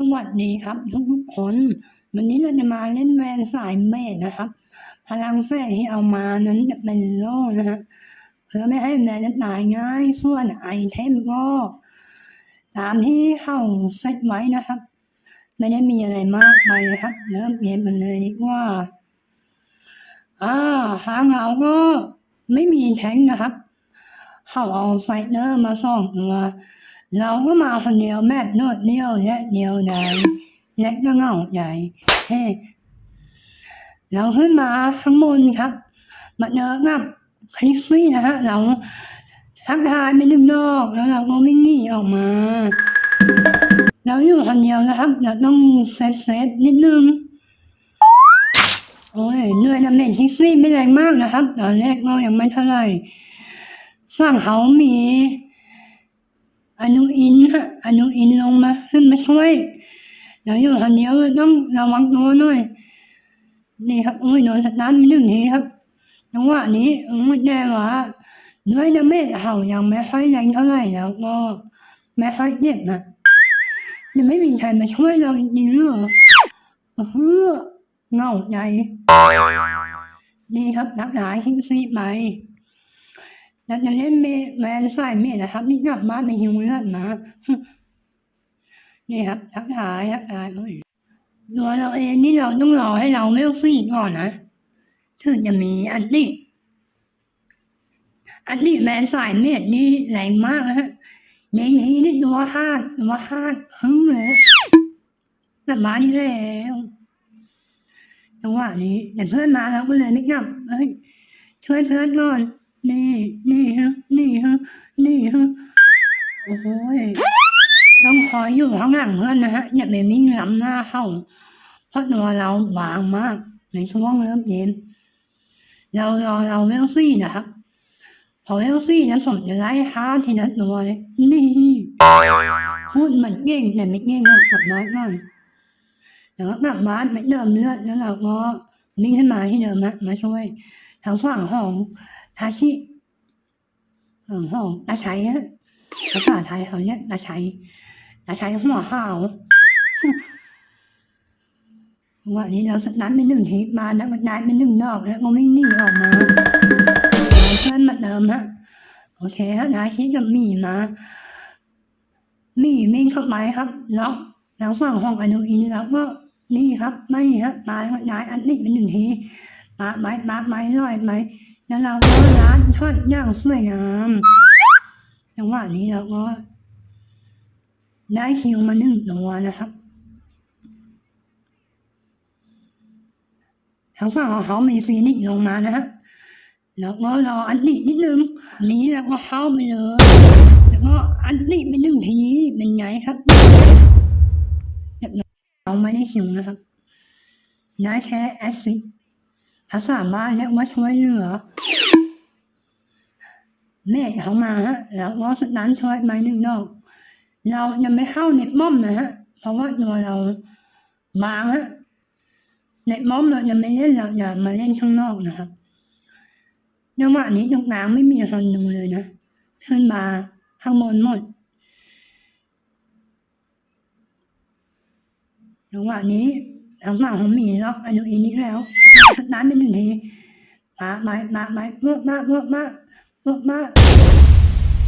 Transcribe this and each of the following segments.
สวัสดีครับทุกๆคนวันนี้เราจะมาเล่นแวนสายเมดนะครับ พลังแฝงที่เอามานั้นจะเป็นโล่นะฮะเพื่อไม่ให้แมนตายง่ายส่วนไอเทมก็ตามที่เข้าเซตไว้นะครับ ไม่ได้มีอะไรมากไปนะครับ เริ่มเกมกันเลยดีกว่า อ่าทางเราก็ไม่มีแท้งนะครับ เขาเอาไฟเตอร์มาสองตัว เราก็มาคนเดียวแมบโนดเดียวและเดียวดายและก็เงาใจเฮ้เราขึ้นมาข้างบนครับมาเจอกับคลิฟฟี่นะฮะเราทักทายไปหนึ่งดอกแล้วเราก็วิ่งหนีออกมา เราอยู่คนเดียวนะครับ เราต้องเซฟเซฟนิดนึงโอ้ยเหนื่อยดาเมจคิกซี่ไม่แรงมากนะครับ ตอนแรกก็ยังไม่เท่าไหร่ฝั่งเขามี อนุอินฮะอนุอินลงมาขึ้นมาช่วยเราอยู่คนเดียวเราต้องระวังตัวหน่อยนี่ครับโอ้ยโดนสตาร์ทไปหนึ่งทีครับจังหวะนี้ไม่แน่ว่าด้วยดาเมจเขายังไม่ค่อยแรงเท่าไหร่แล้วก็ไม่ค่อยเจ็บนะยังไม่มีใครมาช่วยเราจริงๆหรอเออเงาใจนี่ครับนักหนาคิงซีไป แล้วจะเล่นเมแมนสายเมนะครับนี่กลับบ้านไปหิวเลือดมานี่ครับทักทายทักทายเฮ้ยตัวเราเองนี่เราต้องรอให้เราเวลสี่ก่อนนะถึงจะมีอันนี้อันนี้แมนสายเมดนี่แรงมากนะฮะในนี้นี่ตัวห้าตัวห้าฮึ่งเลยกลับมานี่แล้วจังหวะนี้แต่เพื่อนมาแล้วก็เลยไม่กลับเฮ้ยช่วยเพื่อนก่อน นี่นี่ฮะนี่ฮะนี่ฮะโอ้ยต้องคอยอยู่ข้างหลังเพื่อนนะฮะอย่าไปวิ่งล้ำหน้าเข้าเพราะตัวเราบางมากในช่วงเริ่มเกมเรารอเราเวลซี่นะครับพอเวลซี่นะผมจะไล่ฆ่าทีละตัวเลยนี่พูดเหมือนเก่งแต่ไม่เก่งหรอกกลับน้อยก่อนแล้วกลับบ้านไม่เดิมเลือดแล้วเราก็วิ่งขึ้นมาที่เดิมนะมาช่วยทางฝั่งของ ทาชิฝั่งของตาชัยฮะภาษาไทยเขาเรียกนาชัยนาชัยหัวข้าววันนี้เราสตาร์ทไปหนึ่งทีมาแล้วก็ได้ไปหนึ่งดอกแล้วก็ไม่หนีออกมาเพื่อนมาเดิมฮะโอเคฮะนายคิดกับมีมามีวิ่งเข้าไปครับแล้วแล้วฝั่งห้องอนุอินแล้วก็นี่ครับ ไม่ฮะมาแล้วก็นายอันนี้เป็นหนึ่งทีมาไม้มาไม้ลอยไม้ แล้วเราก็ร้านทอดย่างสวยงามจังหวะนี้เราก็ ได้คิวมาหนึ่งตัวนะครับทางฝั่งของเขามีซีนิกลงมานะฮะ แล้วก็รออันนี้นิดนึง นี้แล้วก็เข้าไปเลย แล้วก็อันนี้ไปหนึ่งทีเป็นไงครับเราไม่ได้คิวนะครับได้แค่แอซิด ภาษาบ้านเรียกว่าช่วยเหลือเมฆเขามาฮะ แล้วก็สตาร์ทช่วยไม้หนึ่งดอก เรายังไม่เข้าเน็ตม่อมนะฮะ เพราะว่าตัวเราบางฮะเน็ตม่อมเรายังไม่เล่นเราอย่ามาเล่นข้างนอกนะครับจังหวะนี้ตรงกลางไม่มีคนดูเลยนะขึ้นมาข้างบนหมดจังหวะนี้ทางฝั่งของหมีล็อกอนุอินนี้แล้ว สตาร์ทไปหนึ่งทีมาไม้มาไม้เมื่อมาเมื่อมามากมา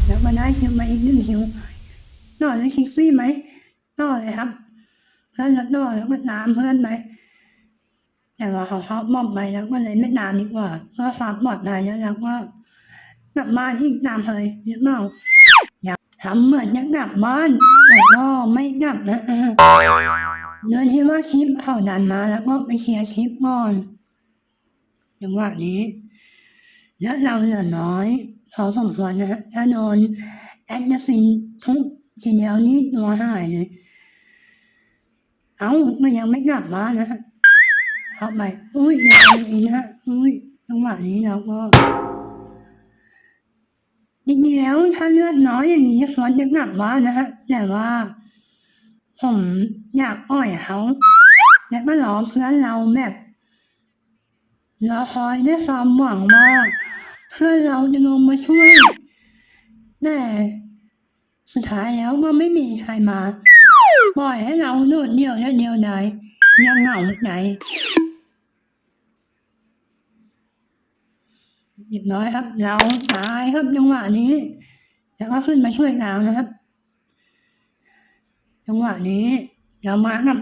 แล้วมาได้คิวมาอีกหนึ่งคิวต่อเลยคิกซี่ไหมต่อเลยครับเพื่อนแล้วต่อแล้วก็ตามเพื่อนไปแต่ว่าเขาเขามอบไปแล้วก็เลยไม่ตามดีกว่าเพื่อความปลอดภัยแล้วเราก็กลับบ้านอีกตามเลยหรือเปล่าอยากทำเหมือนจะกลับบ้านแต่ก็ไม่กลับนะเดินที่ว่าคลิปเขาดันมาแล้วก็ไปเคลียร์คลิปก่อน จังหวะนี้ และเราเหลือน้อยพอสมควรนะฮะถ้าโดนแอดซินทุกทีเดียวนี่ตัวหายเลย เอ้ามันยังไม่กลับมานะฮะเข้าไปอุ้ยยังอีกนะฮะอุ้ยจังหวะนี้เราก็จริงๆแล้วถ้าเลือดน้อยอย่างนี้ควรจะกลับบ้านนะฮะแต่ว่า ผมอยากอ่อยเขาและก็รอเพื่อนเราแบบ เราคอยด้วยความหวังว่าเพื่อนเราจะลงมาช่วย แต่สุดท้ายแล้วก็ไม่มีใครมา ปล่อยให้เราโดดเดี่ยวและเดียวดายยังเหงาไหนเรียบร้อยครับ เราตายครับจังหวะนี้แล้วก็ขึ้นมาช่วยเรานะครับ จังหวะนี้เรามากับ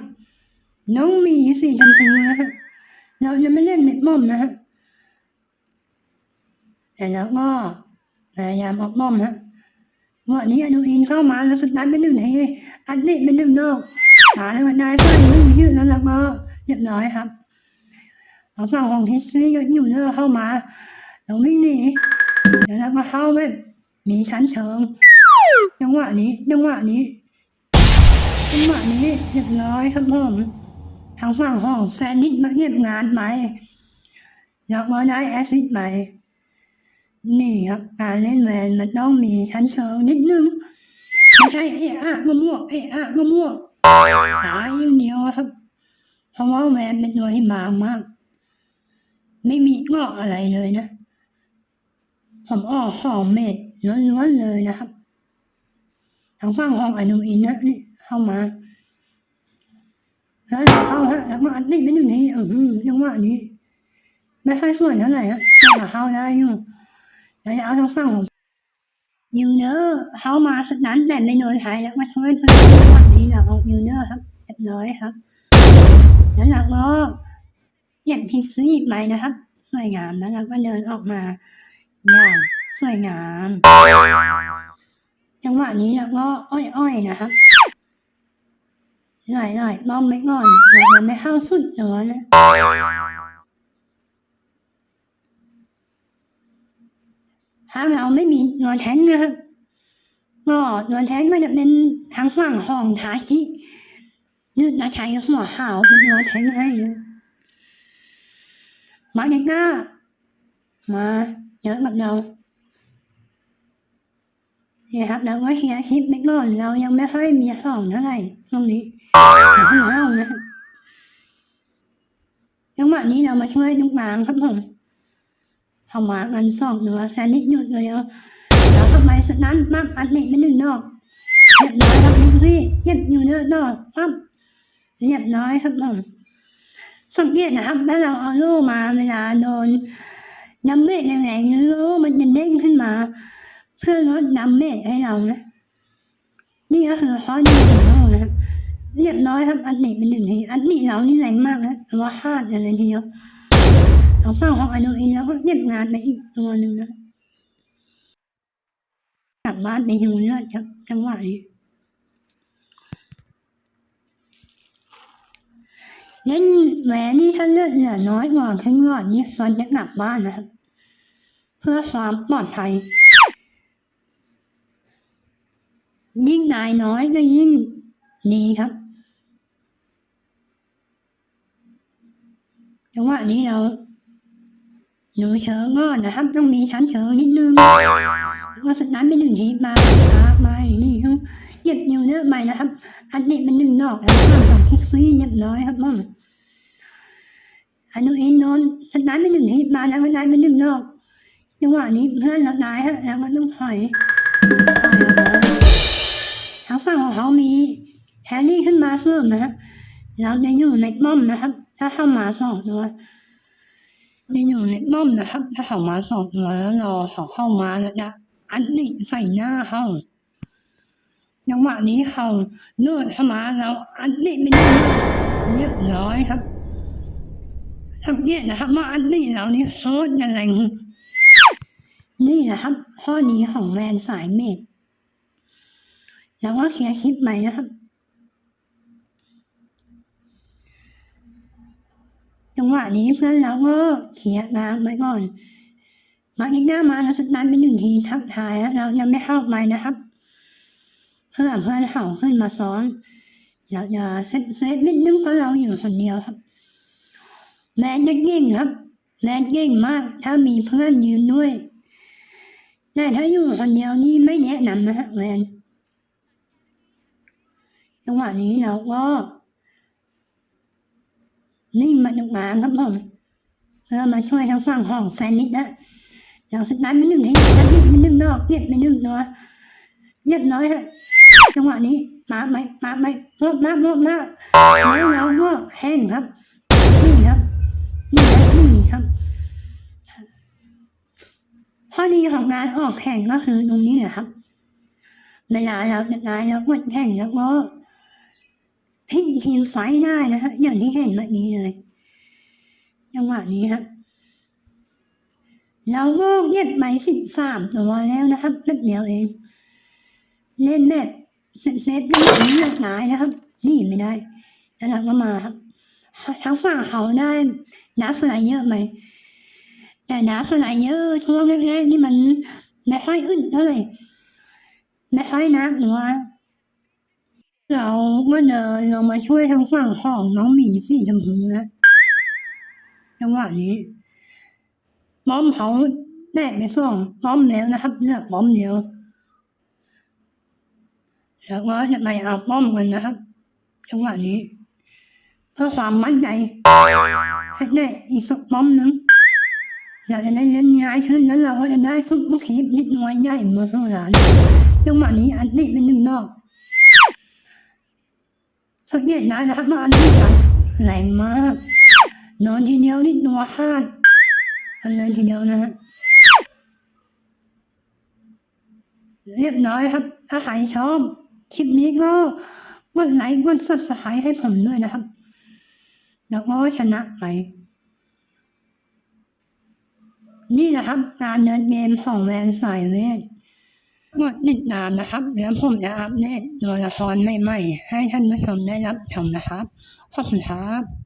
น้องมีสีชมพูนะฮะ เราจะไม่เล่นเม็ดม่อมนะฮะแต่แล้วก็พยายามออกม่อมฮะจังหวะนี้อนุอินเข้ามาแล้วสตาร์ทเป็นหนึ่งทีอันนี้เป็นหนึ่งนอกหาแล้วก็ได้เพื่อนยืดยืดแล้วเราก็เรียบร้อยครับทางฝั่งของทิสซี่ก็อยู่เนอร์เข้ามาเราวิ่งหนีแล้วเราก็เข้าไปมีชั้นเชิงจังหวะนี้จังหวะนี้จังหวะนี้เรียบร้อยครับผม ทางฝั่งของแฟนนิดมาเงียบงานไหมอยากมาได้แอซิดไหม นี่ครับการเล่นแวนมันต้องมีชั้นเชิงนิดนึง ไม่ใช่เอะอะมะม่วงเอะอะมะม่วงตายอย่างเดียวครับ เพราะว่าแวนเป็นตัวที่บางมาก ไม่มีงอกอะไรเลยนะผมออกหอมเม็ดล้วนๆเลยนะครับ ทางฝั่งของอนุอินนะนี่เข้ามา แล้วเข้าฮะแล้วก็อัดนี่ไปหนึ่อืมจังหวะนี้ ไม่ค่อยสวยเท่าไหร่ฮะแต่เข้าได้อยู่แล้วเอาทางฝั่งของยูเนอร์เข้ามาสักนั้นแต่ไม่โดนใช้แล้วมาช่วยเพื่อนจังหวะนี้เราเอายูเนอร์ครับเรียบร้อยครับ แล้วเราก็เก็บพิซซี่ไปนะครับ สวยงามแล้วเราก็เดินออกมาอย่างสวยงามจังหวะนี้เราก็อ้อยๆนะครับ หน่อยๆมองไม่ก่อนเราจะไม่เข้าสุดตัวนะถ้าเราไม่มีตัวแทงนะครับก็ตัวแทงก็จะเป็นทางฝั่งของทาชินึกนะใช้หัวขาวเป็นตัวแทงให้นะมาเด็กหน้ามาเยอะกับเราเนี่ยครับเราก็เชียคลิปไปก่อนเรายังไม่ค่อยมีของเท่าไหร่ช่วงนี้ เดี๋ยวขึ้นมาเอานะจังหวะนี้เรามาช่วยลูกหมางครับผมเข้ามากันสองตัวแซนนิดหยุดเดียวแล้วทำไมสนั้นปั๊บอัดเน็ตไปหนึ่งดอกเรียบร้อยครับดูสิเก็บอยู่เนื้อดอกปั๊บเรียบร้อยครับผมสังเกตนะครับถ้าเราเอาโล่มาเวลาโดนน้ำเม็ดแรงๆโล่มันจะเด้งขึ้นมา เพื่อลดน้ำเม็ดให้เรานะนี่ก็คือข้อดีของ เรียบร้อยครับ อันนี้เป็นหนึ่งทีอันนี้เรานี่แรงมากนะแต่ว่าห้าดเลยทีเดียวทางฝั่งของอนุอินแล้วก็เรียบงานไปอีกตัวหนึ่งนะกลับบ้านไปยูเลือดครับจังหวะนี้เล่นแหวนนี่ถ้าเลือดเหลือน้อยกว่าครึ่งหลอดนี่มันจะกลับบ้านนะครับ เพื่อความปลอดภัยยิ่งนายน้อยก็ยิ่งดีครับ จังหวะนี้เราหนูเชิงก่อนนะครับ ต้องมีชั้นเชิงนิดนึงก็สตาร์ทไปหนึ่งทีมาครับมานี่ครับเหยียบนิ้วเนื้อใหม่นะครับ อันนี้เป็นหนึ่งดอกแล้วก็สองคิกซี่เรียบร้อยครับม่อมอันนู้นเองโนนสตาร์ทไปหนึ่งทีมาแล้วก็ได้เป็นหนึ่งดอกจังหวะนี้เพื่อนเราตายฮะแล้วก็ต้องถอยถอยออกมาทางฝั่งของเขามีแฮร์รี่ขึ้นมาเพิ่มนะฮะเราจะอยู่ในป้อมนะครับ ถ้าเข้ามาสองตัวจะอยู่ในป้อมนะครับ ถ้าเข้ามาสองตัวแล้วรอเขาเข้ามาแล้วจะอันนี้ใส่หน้าเขาจังหวะนี้เขาเลื่อนเข้ามาแล้วอันนี้ไม่ได้เรียบร้อยครับสังเกตนะครับว่าอันนี้เรานี่โคตรจะแรงนี่นะครับข้อนี้ของแมนสายเมดแล้วก็เคลียร์คลิปใหม่นะครับ จังหวะนี้เพื่อนเราก็เคลียร์งานไว้ก่อน มาอีกหน้ามาแล้วสตาร์ทเป็นหนึ่งทีทักทายแล้วเรายังไม่เข้าไปนะครับ เพื่อเพื่อนเขาขึ้นมาซ้อนเราจะเซฟเซฟนิดนึงเพราะเราอยู่คนเดียวครับ แมนจะเก่งครับ แมนเก่งมาก ถ้ามีเพื่อนยืนด้วย แต่ถ้าอยู่คนเดียวนี่ไม่แนะนำนะฮะแมนจังหวะนี้เราก็ นี่มาตรงกลางครับผมเพื่อมาช่วยทางฝั่งของแฟนนิดนะเราสตาร์ทไปหนึ่งทีสตาร์ทไปหนึ่งดอกเก็บไปหนึ่งตัวเรียบร้อยฮะจังหวะนี้มาไหมมาไหมมดมากมดมากแล้วเราก็แห้งครับนี่ครับนี่ครับนี่ครับข้อดีของการออกแข่งก็คือตรงนี้แหละครับเวลาเราจะได้แล้วกดแข่งแล้วก็ พลิกทีมไฟได้นะฮะอย่างที่เห็นเมื่อกี้เลยจังหวะนี้ครับเราก็เย็บไหมสิบสามตัวแล้วนะครับแป๊บเดียวเอง เล่นแบบเซตเซตๆนี่เลือกหลายนะครับ นี่ไม่ได้ แล้วเราก็มาครับทั้งฝั่งเขาได้น้ำสไลด์เยอะไหมแต่น้ำสไลด์เยอะช่วงแรกๆนี่มันไม่ค่อยอึดเท่าไหร่ไม่ค่อยนักหรือว่า เราก็เดินลงมาช่วยทางฝั่งของน้องหมีสีชมพูนะจังหวะนี้ม้อมเขาแตกไปสองม้อมแล้วนะครับเลือกม้อมเดียวแล้วก็จะไปเอาป้อมกันนะครับจังหวะนี้เพื่อความมั่นใจให้ได้อีกสักป้อมหนึงเราจะได้เล่นง่ายขึ้นแล้วเราก็จะได้ฝึกบุคลิปนิดหน่อยใหญ่เมื่อข้างหลังจังหวะนี้อันนี้เป็นหนึ่งนอก สังเกตได้นะครับว่าอันนี้กันแรงมาก นอนทีเดียวนี่ตัวขาดกันเลยทีเดียวนะฮะเรียบร้อยครับ ถ้าใครชอบคลิปนี้ก็กดไลค์กดซับสไครต์ให้ผมด้วยนะครับ แล้วก็ชนะไป นี่นะครับ การเดินเกมของแวนสายเวท กดติดตามนะครับ แล้วผมจะอัปเดตตัวละครใหม่ๆให้ท่านผู้ชมได้รับชมนะครับ ขอบคุณครับ